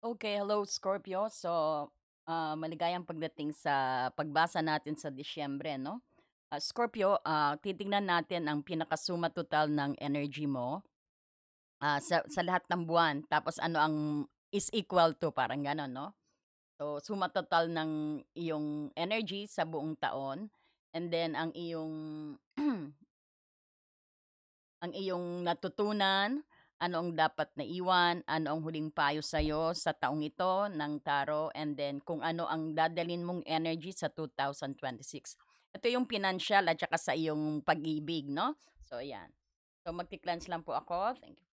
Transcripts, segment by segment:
Okay, hello Scorpio. So, ah, maligayang pagdating sa pagbasa natin sa Disyembre, no? Ah, Scorpio, ah, titingnan natin ang pinakasuma total ng energy mo ah, sa, sa lahat ng buwan. Tapos ano ang is equal to, parang gano'n, no? So, suma total ng iyong energy sa buong taon. And then, ang iyong ang iyong natutunan, ano ang dapat na iwan, ano ang huling payo sa'yo sa taong ito ng taro, and then kung ano ang dadalhin mong energy sa 2026. Ito yung financial at saka sa iyong pag-ibig, no? So, ayan. So, magti-cleanse lang po ako. Thank you.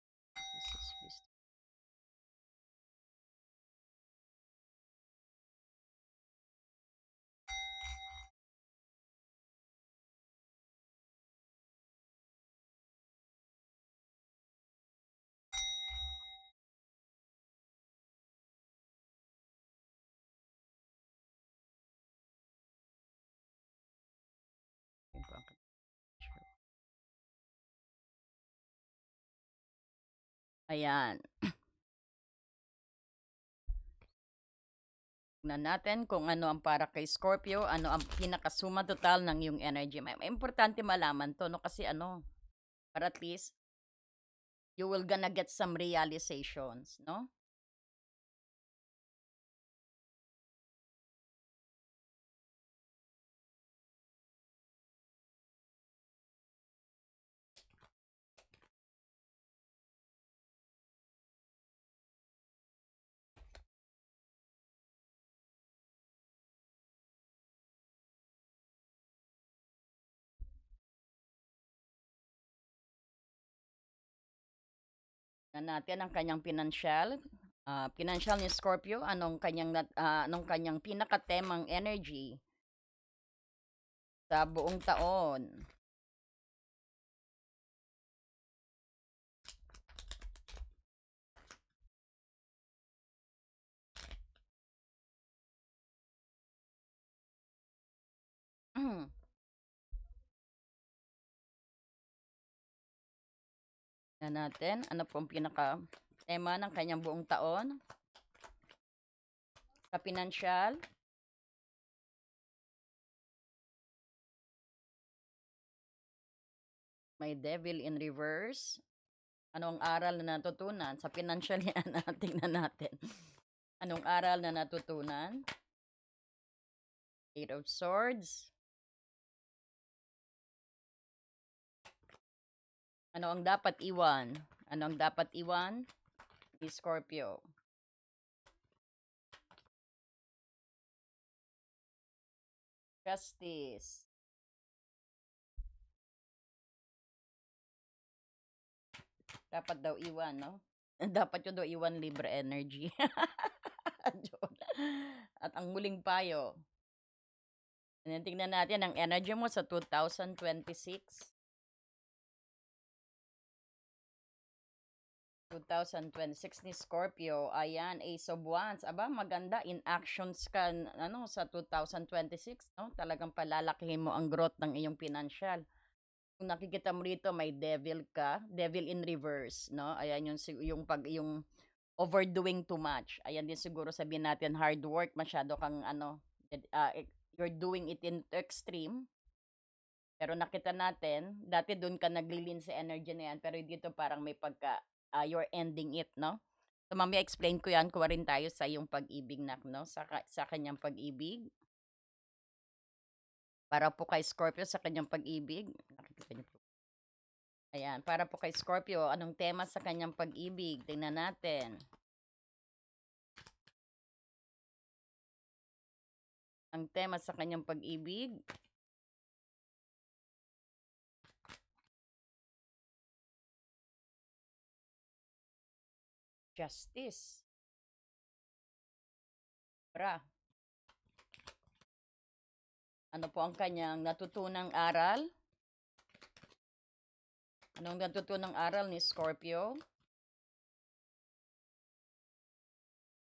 Ayan. Tignan natin kung ano ang para kay Scorpio, ano ang pinakasuma total ng iyong energy. May, may importante malaman to, no? Kasi ano, para at least, you will gonna get some realizations, no? Natin ang kanyang pinansyal. Ah, pinansyal ni Scorpio, anong kanyang ah, anong kanyang pinakatemang energy sa buong taon. Tignan natin ano po ang pinaka tema ng kanyang buong taon. Sa pinansyal. May devil in reverse. Ano ang aral na natutunan? Sa financial yan, tingnan natin. Anong aral na natutunan? Eight of Swords. Ano ang dapat iwan? Ano ang dapat iwan ni Scorpio? Justice. Dapat daw iwan, no? Dapat yun daw iwan libre energy. At ang muling payo. Tingnan natin ang energy mo sa 2026. 2026 ni Scorpio. Ayan, Ace of Wands. Aba, maganda. In actions ka, ano, sa 2026, no? Talagang palalakihin mo ang growth ng iyong financial. Kung nakikita mo rito, may devil ka. Devil in reverse, no? Ayan yung, yung pag, yung overdoing too much. Ayan din siguro sabihin natin, hard work. Masyado kang, ano, uh, you're doing it in extreme. Pero nakita natin, dati doon ka naglilin sa energy na yan, pero dito parang may pagka, uh, you're ending it, no? So, mamaya explain ko yan, kuha rin tayo sa yung pag-ibig na, no? Sa, sa kanyang pag-ibig. Para po kay Scorpio sa kanyang pag-ibig. Nakikita niyo po. Ayan, para po kay Scorpio, anong tema sa kanyang pag-ibig? Tingnan natin. Ang tema sa kanyang pag-ibig, justice. Bra. Ano po ang kanyang natutunang aral? Anong natutunang aral ni Scorpio?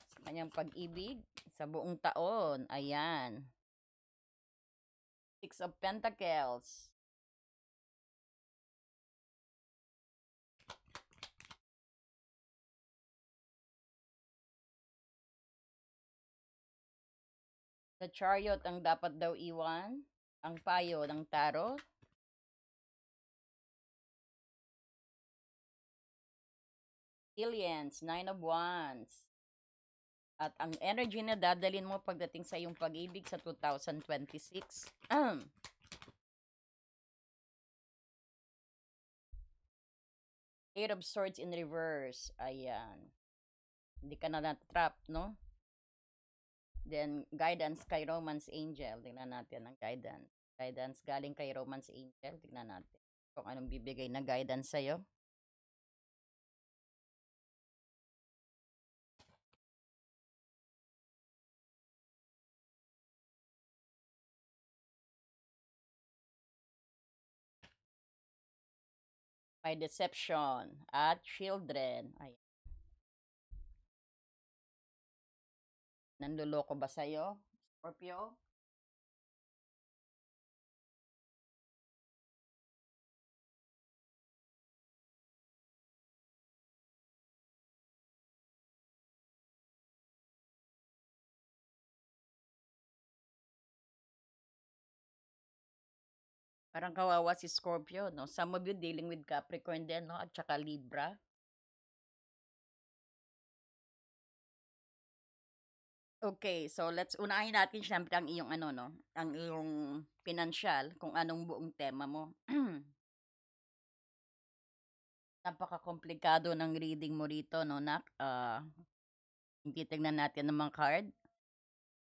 Sa kanyang pag-ibig sa buong taon. Ayan. Six of Pentacles. Sa chariot ang dapat daw iwan, ang payo ng tarot. Aliens, Nine of Wands. At ang energy na dadalin mo pagdating sa iyong pag-ibig sa 2026. Eight of Swords in reverse. Ayan. Hindi ka na na-trap, no? Then, guidance kay Romance Angel. Tingnan natin ang guidance. Guidance galing kay Romance Angel. Tingnan natin kung anong bibigay na guidance sa'yo. May deception at children. Ayan. Nanluloko ba sa'yo, Scorpio? Parang kawawa si Scorpio, no? Some of you dealing with Capricorn din, no? At saka Libra. Okay, so let's unahin natin syempre ang iyong ano, no? Ang iyong financial, kung anong buong tema mo. Napaka-komplikado ng reading mo rito, no, Nak? Uh, titignan natin ng mga card.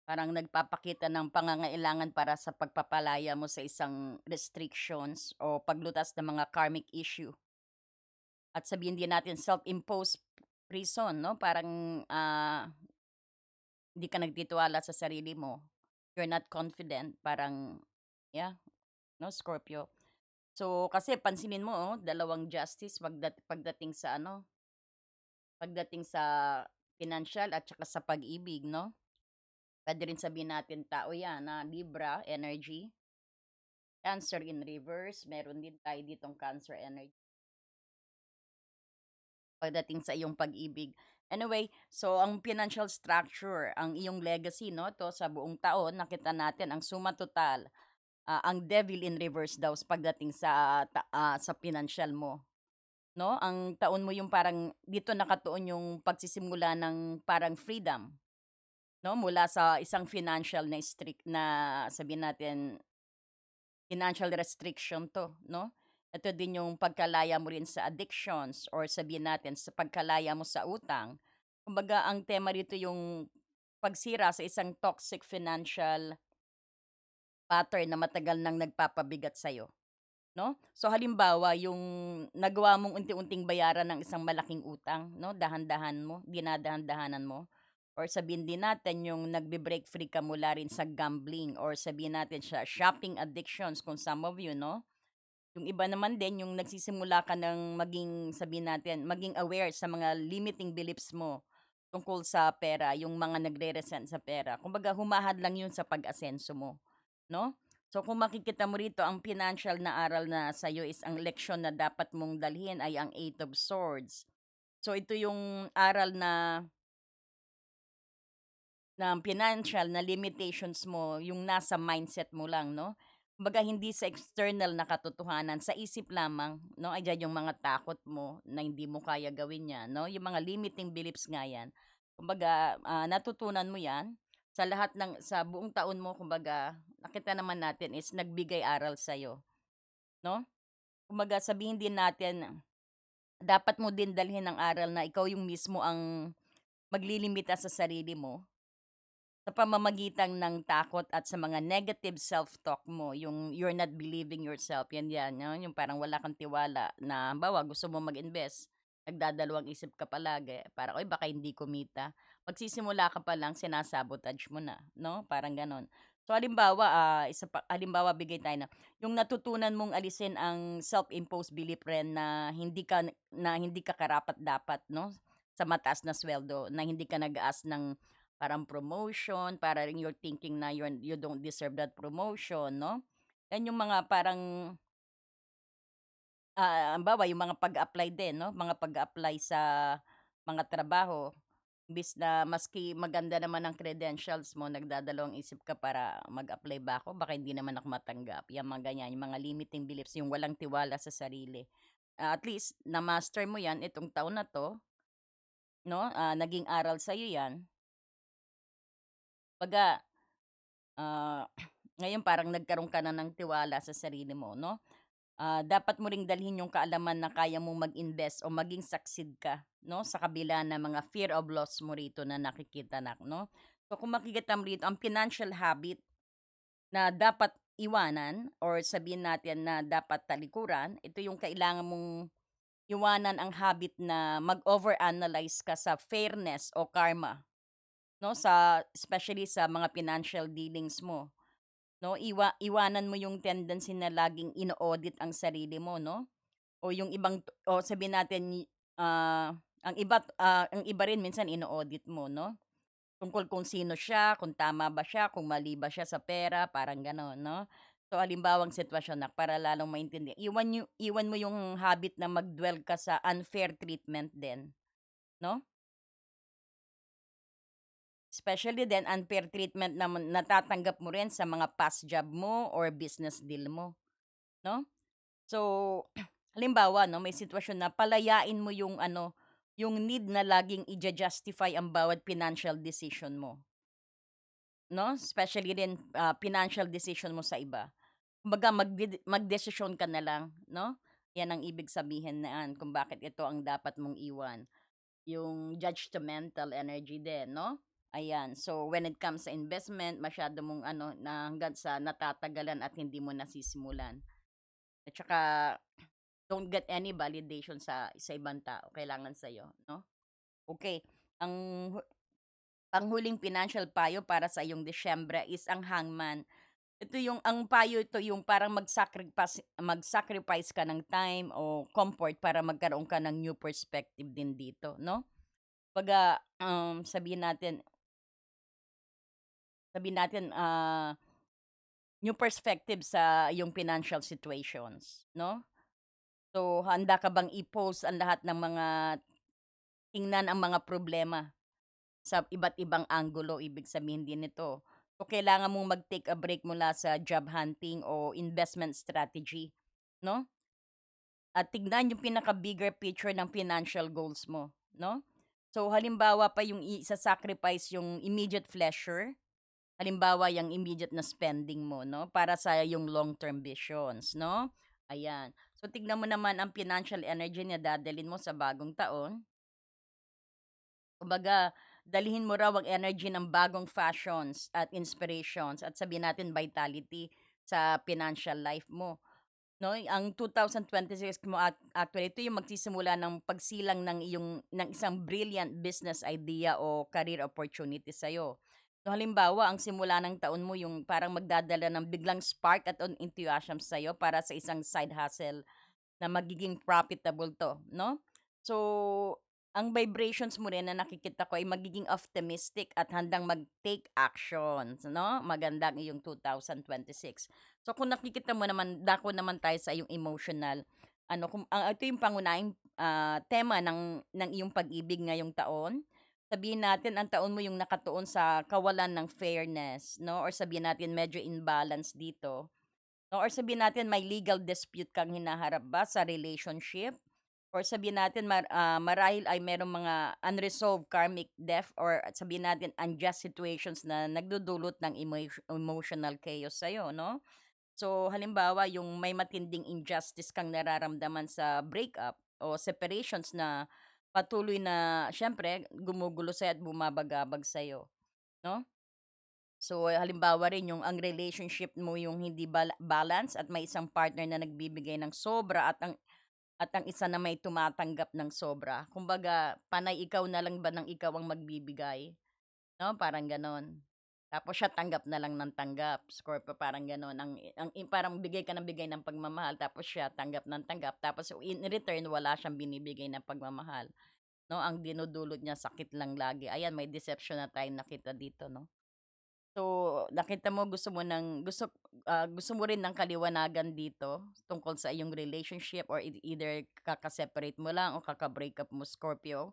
Parang nagpapakita ng pangangailangan para sa pagpapalaya mo sa isang restrictions o paglutas ng mga karmic issue. At sabihin din natin self-imposed prison, no? Parang uh, hindi ka nagtitiwala sa sarili mo. You're not confident. Parang, yeah, no, Scorpio. So, kasi pansinin mo, oh, dalawang justice pagdat pagdating sa ano, pagdating sa financial at saka sa pag-ibig, no? Pwede rin sabihin natin tao yan na Libra energy. Cancer in reverse. Meron din tayo ditong Cancer energy. Pagdating sa iyong pag-ibig. Anyway, so ang financial structure, ang iyong legacy, no, to sa buong taon, nakita natin ang suma total, uh, ang devil in reverse daw pagdating sa uh, sa financial mo. No? Ang taon mo yung parang dito nakatuon yung pagsisimula ng parang freedom no mula sa isang financial na strict na sabihin natin financial restriction to no ito din yung pagkalaya mo rin sa addictions or sabihin natin sa pagkalaya mo sa utang. Kumbaga ang tema rito yung pagsira sa isang toxic financial pattern na matagal nang nagpapabigat sa iyo no? So halimbawa yung nagawa mong unti-unting bayaran ng isang malaking utang no? Dahan-dahan mo dinadahan-dahanan mo. Or sabihin din natin yung nagbe-break free ka mula rin sa gambling or sabihin natin sa shopping addictions kung some of you, no? Yung iba naman din, yung nagsisimula ka ng maging, sabihin natin, maging aware sa mga limiting beliefs mo tungkol sa pera, yung mga nagre-resent sa pera. Kumbaga, humahad lang yun sa pag-asenso mo, no? So, kung makikita mo rito, ang financial na aral na sa iyo is ang leksyon na dapat mong dalhin ay ang Eight of Swords. So, ito yung aral na ng financial na limitations mo, yung nasa mindset mo lang, no? Kumbaga hindi sa external na katotohanan, sa isip lamang, no? Ay yung mga takot mo na hindi mo kaya gawin yan, no? Yung mga limiting beliefs nga yan. Kumbaga, uh, natutunan mo yan sa lahat ng, sa buong taon mo, kumbaga, nakita naman natin is nagbigay aral sa'yo, no? Kumbaga, sabihin din natin, dapat mo din dalhin ang aral na ikaw yung mismo ang maglilimita sa sarili mo sa pamamagitan ng takot at sa mga negative self-talk mo, yung you're not believing yourself, yan yan, no? yung parang wala kang tiwala na, bawa gusto mo mag-invest, nagdadalawang isip ka palagi, para, oy, baka hindi kumita. Magsisimula ka pa lang, sinasabotage mo na, no? Parang ganon. So, halimbawa, uh, isa pa, halimbawa, bigay tayo na, yung natutunan mong alisin ang self-imposed belief rin na hindi ka, na hindi ka karapat dapat, no? Sa mataas na sweldo, na hindi ka nag-aas ng parang promotion, para rin you're thinking na you're, you don't deserve that promotion, no? Yan yung mga parang, ah, uh, bawa yung mga pag-apply din, no? Mga pag-apply sa mga trabaho. Imbes na maski maganda naman ang credentials mo, nagdadalawang isip ka para mag-apply ba ako, baka hindi naman ako matanggap. Yang mga ganyan, yung mga limiting beliefs, yung walang tiwala sa sarili. Ah, at least na-master mo 'yan itong taon na 'to, 'no, ah, naging aral sa'yo 'yan. Kumbaga, ah, ngayon parang nagkaroon ka na ng tiwala sa sarili mo, 'no? Ah, dapat mo ring dalhin yung kaalaman na kaya mong mag-invest o maging succeed ka, 'no, sa kabila ng mga fear of loss mo rito na nakikita na, 'no? So, kung makikita mo rito ang financial habit na dapat iwanan or sabihin natin na dapat talikuran, ito yung kailangan mong iwanan ang habit na mag-overanalyze ka sa fairness o karma, 'no, sa especially sa mga financial dealings mo, 'no? Iwa iwanan mo yung tendency na laging ino-audit ang sarili mo, 'no? O yung ibang o sabihin natin, ah, ang iba't ah, ang iba rin minsan ino-audit mo, 'no? Tungkol kung sino siya, kung tama ba siya, kung mali ba siya sa pera, parang gano'n, 'no? So, halimbawang sitwasyon na para lalong maintindihan, iwan yu iwan mo yung habit na mag-dwell ka sa unfair treatment din, 'no? Especially din unfair treatment na natatanggap mo rin sa mga past job mo or business deal mo, 'no? So, halimbawa 'no, may sitwasyon na palayain mo yung ano, yung need na laging ija-justify ang bawat financial decision mo, 'no? Especially din, ah, financial decision mo sa iba. Kumbaga magdede magdesisyon ka na lang, 'no? 'Yan ang ibig sabihin niyan kung bakit ito ang dapat mong iwan. Yung judgmental energy din, 'no? Ayan, so when it comes sa investment, masyado mong ano, na hangga't sa natatagalan at hindi mo nasisimulan. At saka don't get any validation sa sa ibang tao, kailangan sa'yo, 'no? okay ang hu panghuling financial payo para sa iyong Disyembre is ang Hangman. Ito yung ang payo ito yung parang mag-sacrifice mag-sacrifice ka ng time o comfort para magkaroon ka ng new perspective din dito, 'no? Kumbaga, um, sabihin natin sabihin natin, ah, new perspective sa iyong financial situations, 'no? So, handa ka bang i-pose ang lahat ng mga tingnan ang mga problema sa iba't ibang anggulo, ibig sabihin din nito. So, kailangan mong mag-take a break mula sa job hunting o investment strategy, 'no? At tignan yung pinaka-bigger picture ng financial goals mo, 'no? So, halimbawa pa yung isa-sacrifice yung immediate pleasure, halimbawa yung immediate na spending mo, 'no, para sa yung long-term visions, 'no? Ayan. So, tignan mo naman ang financial energy na dadalhin mo sa bagong taon. Kumbaga, dalhin mo raw ang energy ng bagong fashions at inspirations at sabihin natin vitality sa financial life mo. No, ang 2026 mo at actually ito yung magsisimula ng pagsilang ng iyong ng isang brilliant business idea o career opportunity sa So halimbawa, ang simula ng taon mo yung parang magdadala ng biglang spark at un- enthusiasm sa para sa isang side hustle na magiging profitable 'to, no? So, ang vibrations mo rin na nakikita ko ay magiging optimistic at handang mag-take actions, 'no? Maganda ang iyong 2026. So, kung nakikita mo naman dako naman tayo sa iyong emotional ano kung ang ito yung pangunahing, ah, tema ng ng iyong pag-ibig ngayong taon. Sabihin natin ang taon mo yung nakatuon sa kawalan ng fairness, 'no, or sabihin natin medyo imbalance dito. No, or sabihin natin may legal dispute kang hinaharap ba sa relationship or sabihin natin mar ah, marahil ay merong mga unresolved karmic debt or sabihin natin unjust situations na nagdudulot ng emotio emotional chaos sa'yo 'no? So, halimbawa yung may matinding injustice kang nararamdaman sa breakup o separations na patuloy na siyempre gumugulo sa'yo at bumabagabag sa'yo 'no? So, halimbawa rin yung ang relationship mo yung hindi bala balance at may isang partner na nagbibigay ng sobra at ang at ang isa na may tumatanggap ng sobra. Kumbaga, panay ikaw na lang ba ng ikaw ang magbibigay, 'no, parang gano'n. Tapos siya tanggap na lang ng tanggap, Scorpio parang gano'n. Ang ang parang bigay ka ng bigay ng pagmamahal tapos siya tanggap ng tanggap tapos in return wala siyang binibigay na pagmamahal, 'no. Ang dinudulot niya sakit lang lagi. Ayan, may deception na tayong nakita dito, 'no. So, nakita mo gusto mo ng gusto, ah, gusto mo rin ng kaliwanagan dito tungkol sa iyong relationship or ei either kaka-separate mo lang o kaka-breakup mo, Scorpio.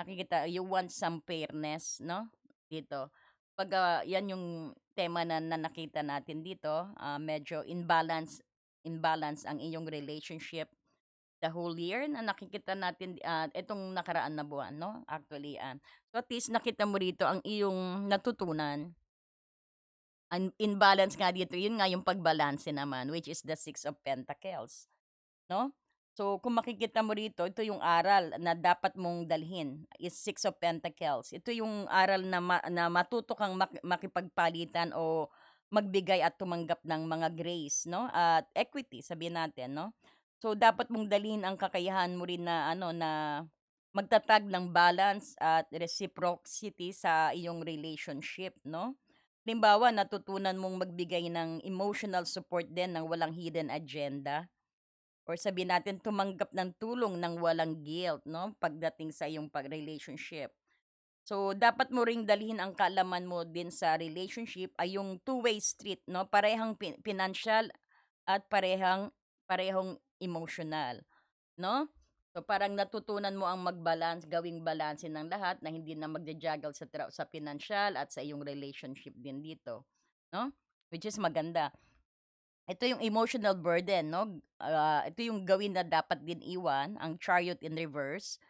Nakikita you want some fairness 'no, dito. Ah, 'yan yung tema na na nakita natin dito, ah, medyo imbalance imbalance ang iyong relationship the whole year na nakikita natin, ah, itong nakaraan na buwan 'no, actually, ah. So, at least nakita mo rito ang iyong natutunan. An imbalance nga dito, yun nga yung pagbalanse naman which is the Six of Pentacles, 'no? So, kung makikita mo rito, ito yung aral na dapat mong dalhin is Six of Pentacles. Ito yung aral na ma na matuto kang mak makipagpalitan o magbigay at tumanggap ng mga grace 'no, at equity sabihin natin 'no. So, dapat mong dalhin ang kakayahan mo rin na ano, na magtatag ng balance at reciprocity sa iyong relationship 'no. Halimbawa, natutunan mong magbigay ng emotional support din ng walang hidden agenda or sabihin natin tumanggap ng tulong ng walang guilt 'no, pagdating sa iyong pag-relationship. So, dapat mo ring dalhin ang kaalaman mo din sa relationship ay yung two-way street 'no, parehang pi pinansiyal at parehang parehong emotional 'no. So, parang natutunan mo ang mag-balance, gawing balanse ng lahat na hindi na magja-juggle sa tra sa pinansiyal at sa iyong relationship din dito 'no, which is maganda. Ito yung emotional burden 'no, ah, ito yung gawin na dapat din iwan, ang Chariot in reverse.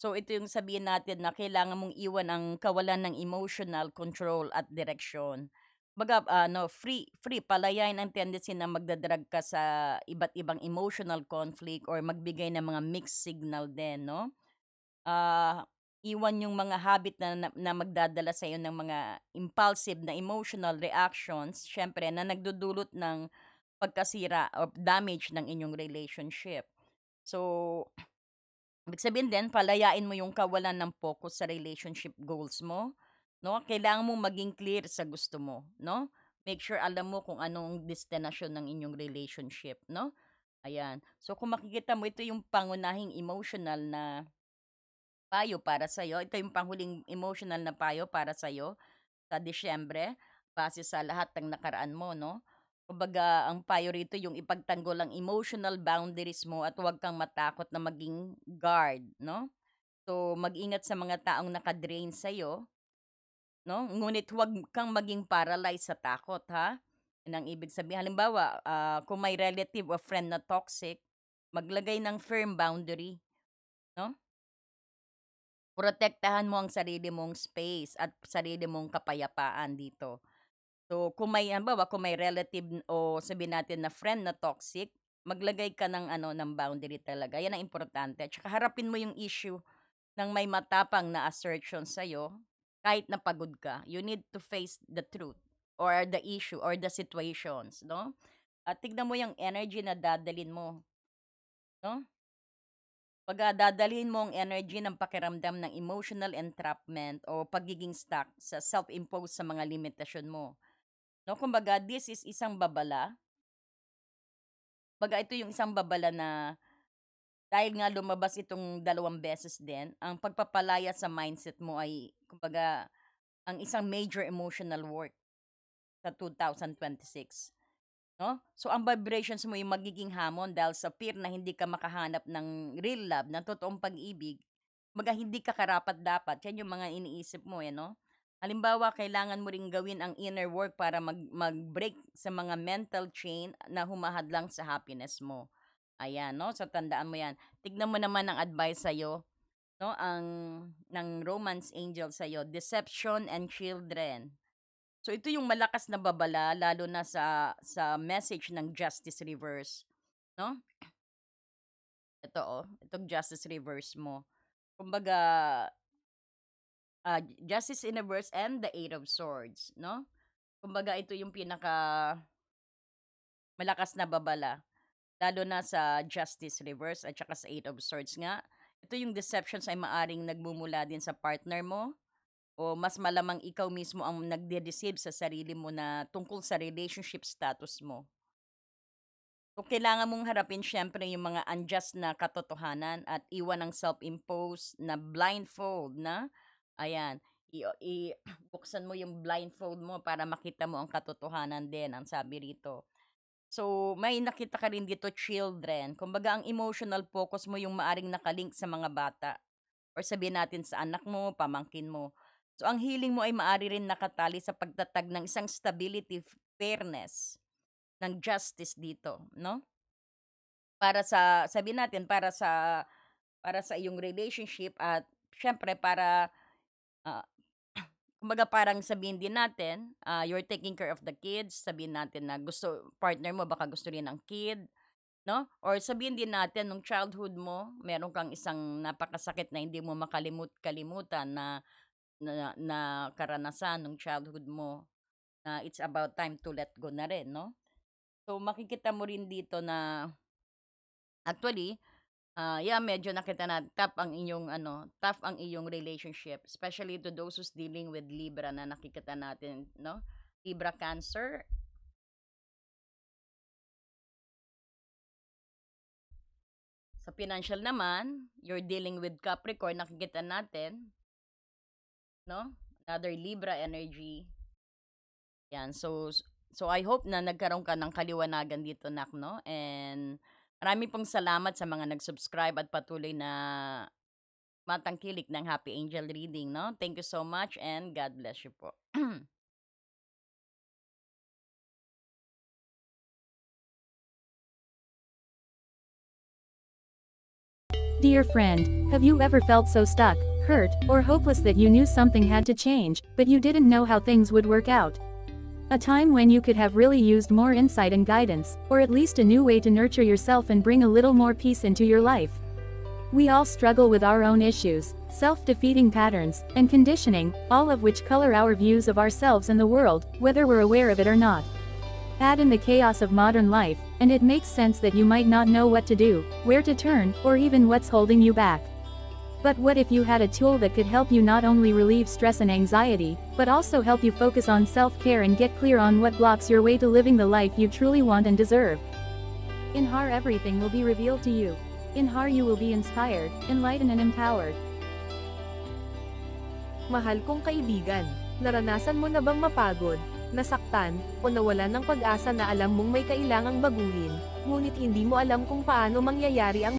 So, ito yung sabihin natin na kailangan mong iwan ang kawalan ng emotional control at direksyon. Kumbaga ano, free free palayain ang tendency na magda-drag ka sa iba't ibang emotional conflict or magbigay ng mga mixed signal din 'no. Ah, iwan yung mga habit na na na magdadala sa'yo ng mga impulsive na emotional reactions siyempre na nagdudulot ng pagkasira or damage ng inyong relationship. So, ibig sabihin din palayain mo yung kawalan ng focus sa relationship goals mo 'no. Kailangan mong maging clear sa gusto mo 'no. Make sure alam mo kung anong destinasyon ng inyong relationship 'no, ayan. So, kung makikita mo ito yung pangunahing emotional na payo para sa'yo. Ito yung panghuling emotional na payo para sa'yo sa Disyembre base sa lahat ng nakaraan mo 'no. Kumbaga ang payo rito yung ipagtanggol ang emotional boundaries mo at huwag kang matakot na maging guard 'no. So, mag-ingat sa mga taong naka-drain sa'yo 'no, ngunit huwag kang maging paralyze sa takot ha. Yun ang ibig sabihin. Halimbawa, ah, kung may relative o friend na toxic, maglagay ng firm boundary 'no. Protektahan mo ang sarili mong space at sarili mong kapayapaan dito. So, kung may halimbawa, kung may relative o sabihin natin na friend na toxic, maglagay ka ng ano, ng boundary talaga, 'yan ang importante. Tsaka harapin mo yung issue ng may matapang na assertion sa'yo kahit na pagod ka. You need to face the truth or the issue or the situations 'no. At tignan mo yung energy na dadalhin mo 'no. 'Pagka dadalhin mo ang energy ng pakiramdam ng emotional entrapment o pagiging stuck sa self-imposed sa mga limitasyon mo 'no. Kumbaga this is isang babala 'baga ito yung isang babala na dahil nga lumabas itong dalawang beses din, ang pagpapalaya sa mindset mo ay kumbaga ang isang major emotional work sa 2026 'no. So, ang vibrations mo yung magiging hamon dahil sa fear na hindi ka makahanap ng real love, ng totoong pag-ibig. Kumbaga hindi ka karapat-dapat, 'yan yung mga iniisip mo, eh, 'no. Halimbawa, kailangan mo ring gawin ang inner work para mag mag-break sa mga mental chain na humahadlang sa happiness mo. Ayan 'no, so tandaan mo 'yan. Tignan mo naman ang advice sa'yo 'no, ang ng romance angel sa'yo, deception and children. So, ito yung malakas na babala lalo na sa sa message ng justice reverse 'no. Ito, oh, itong justice reverse mo. Kumbaga ah, justice in and the eight of swords 'no. Kumbaga ito yung pinaka malakas na babala, lalo na sa justice reverse at saka sa eight of swords nga. Ito yung deceptions ay maaaring nagmumula din sa partner mo o mas malamang ikaw mismo ang nagde-deceive sa sarili mo na tungkol sa relationship status mo. So, kailangan mong harapin siyempre yung mga unjust na katotohanan at iwan ang self-imposed na blindfold na ayan, i o i buksan mo yung blindfold mo para makita mo ang katotohanan din, ang sabi rito. So, may nakita ka rin dito children, kumbaga ang emotional focus mo yung maaaring naka-link sa mga bata or sabihin natin sa anak mo, pamangkin mo. So, ang healing mo ay maaari rin nakatali sa pagtatag ng isang stability, fairness, ng justice dito, no? Para sa sabihin natin para sa para sa iyong relationship at siyempre para, ah, kumbaga parang sabihin din natin, ah, you're taking care of the kids, sabihin natin na gusto partner mo baka gusto rin ng kid, 'no? Or sabihin din natin nung childhood mo meron kang isang napakasakit na hindi mo makalimut kalimutan na na na karanasan nung childhood mo, na it's about time to let go na rin, 'no? So, makikita mo rin dito na actually, ah, yeah, medyo nakita na tough ang inyong ano, tough ang iyong relationship, especially to those who's dealing with Libra na nakikita natin, 'no? Libra, Cancer. Sa financial naman, you're dealing with Capricorn, nakikita natin. 'No? Another Libra energy. Yan, so so I hope na nagkaroon ka ng kaliwanagan dito nak 'no, and marami pong salamat sa mga nag-subscribe at patuloy na matangkilik ng Happy Angel reading 'no. Thank you so much and God bless you po. Dear friend, have you ever felt so stuck, hurt, or hopeless that you knew something had to change, but you didn't know how things would work out? A time when you could have really used more insight and guidance, or at least a new way to nurture yourself and bring a little more peace into your life. We all struggle with our own issues, self defeating patterns, and conditioning, all of which color our views of ourselves and the world, whether we're aware of it or not. Add in the chaos of modern life, and it makes sense that you might not know what to do, where to turn, or even what's holding you back. But what if you had a tool that could help you not only relieve stress and anxiety, but also help you focus on self care and get clear on what blocks your way to living the life you truly want and deserve? In HAR, everything will be revealed to you. In HAR, you will be inspired, enlightened, and empowered. Mahal kong kaibigan, naranasan mo na bang mapagod, nasaktan, o nawalan ng pag-asa na alam mong may kailangang baguhin, ngunit hindi mo alam kung paano mangyayari ang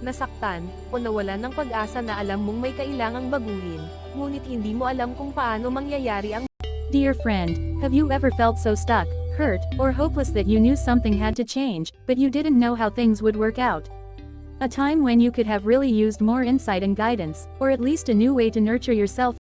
nasaktan, o nawalan ng pag-asa na alam mong may kailangang baguhin, ngunit hindi mo alam kung paano mangyayari ang Dear friend, have you ever felt so stuck, hurt, or hopeless that you knew something had to change, but you didn't know how things would work out? A time when you could have really used more insight and guidance, or at least a new way to nurture yourself